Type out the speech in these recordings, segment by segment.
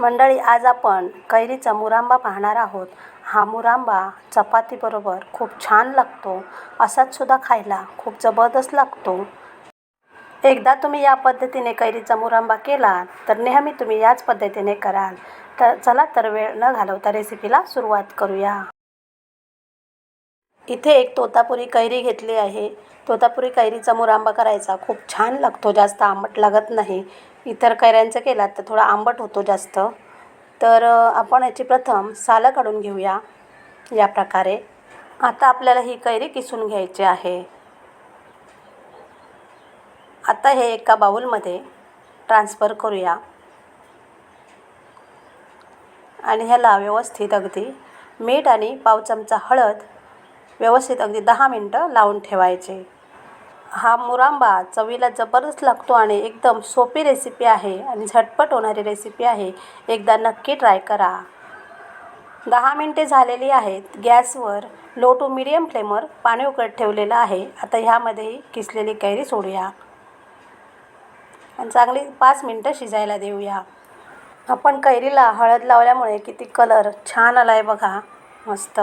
मंडळी आज आपण कैरीचा मुरांबा पाहणार आहोत. हा मुरांबा चपातीबरोबर खूप छान लागतो. असाच सुद्धा खायला खूप जबरदस्त लागतो. एकदा तुम्ही या पद्धतीने कैरीचा मुरांबा केला तर नेहमी तुम्ही याच पद्धतीने कराल. तर चला तर वेळ न घालवता रेसिपीला सुरुवात करूया. इथे एक तोतापुरी कैरी घेतली आहे. तोतापुरी कैरीचा मुरांबा करायचा खूप छान लागतो. जास्त आंबट लागत नाही. इतर कैऱ्यांचं केलात तर थोडा आंबट होतो जास्त. तर आपण याची प्रथम सालं काढून घेऊया या प्रकारे. आता आपल्याला ही कैरी किसून घ्यायची आहे. आता हे एका बाऊलमध्ये ट्रान्सफर करूया. आणि ह्याला व्यवस्थित अगदी मीठ आणि पाव चमचा हळद व्यवस्थित अगदी दहा मिनटं लावून ठेवायचे. हा मुरांबा चवीला जबरदस्त लागतो आणि एकदम सोपी रेसिपी आहे आणि झटपट होणारी रेसिपी आहे. एकदा नक्की ट्राय करा. दहा मिनटे झालेली आहेत. गॅसवर लो टू मिडियम फ्लेमवर पाणी उकळत ठेवलेलं आहे. आता ह्यामध्ये किसलेली कैरी सोडूया. आणि चांगली पाच मिनटं शिजायला देऊया. आपण कैरीला हळद लावल्यामुळे किती कलर छान आला आहे बघा. मस्त.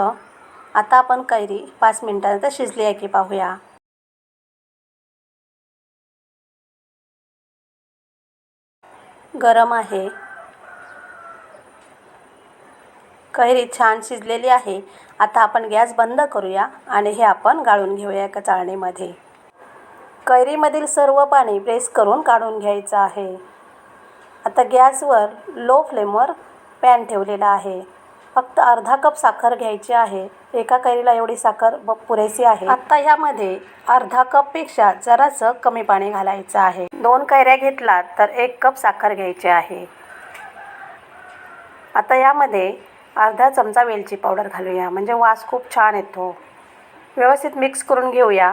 आता आपण कैरी पाच मिनटानंतर शिजली आहे की पाहूया. गरम आहे. कैरी छान शिजलेली आहे. आता आपण गॅस बंद करूया आणि हे आपण गाळून घेऊया एका चाळणीमध्ये. कैरीमधील सर्व पाणी प्रेस करून काढून घ्यायचं आहे. आता गॅसवर लो फ्लेमवर पॅन ठेवलेला आहे. फक्त अर्धा कप साखर घ्यायची आहे. एका कैरीला एवढी साखर ब पुरेशी आहे. आत्ता ह्यामध्ये अर्धा कपपेक्षा जरासं कमी पाणी घालायचं आहे. दोन कैऱ्या घेतलात तर एक कप साखर घ्यायची आहे. आता यामध्ये अर्धा चमचा वेलची पावडर घालूया. म्हणजे वास खूप छान येतो. व्यवस्थित मिक्स करून घेऊया.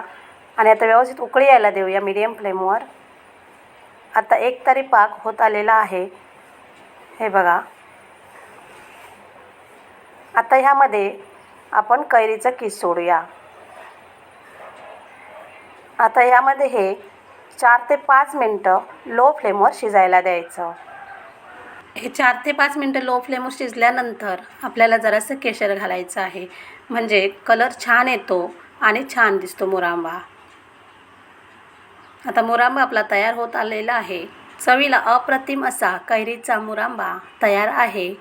आणि आता व्यवस्थित उकळी यायला देऊया मीडियम फ्लेमवर आता एक तरी पाक होत आलेला आहे. हे बघा. आता ह्यामध्ये आपण कैरीचं किस सोडूया. आता ह्यामध्ये हे चार ते पाच मिनटं लो फ्लेमवर शिजायला द्यायचं. हे चार ते पाच मिनटं लो फ्लेमवर शिजल्यानंतर आपल्याला जरासं केशर घालायचं आहे. म्हणजे कलर छान येतो आणि छान दिसतो मुरांबा. आता मुरांबा आपला तयार होत आलेला आहे. चवीला अप्रतिम असा कैरीचा मुरांबा तयार आहे.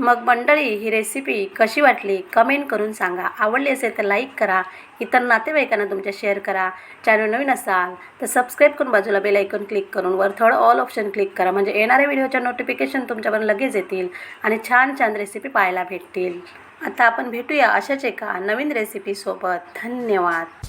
मग मंडळी ही रेसिपी कशी वाटली? कमेंट करून सांगा. आवडली असेल तर लाईक करा. इतर नातेवाईकांना तुमच्या शेअर करा. चॅनल नवीन असाल तर सबस्क्राईब करून बाजूला बेल ऐकून क्लिक करून वर थर्ड ऑल ऑप्शन क्लिक करा. म्हणजे येणाऱ्या व्हिडिओच्या नोटिफिकेशन तुमच्यावर लगेच येतील आणि छान छान रेसिपी पाहायला भेटतील. आता आपण भेटूया अशाच एका नवीन रेसिपीसोबत धन्यवाद.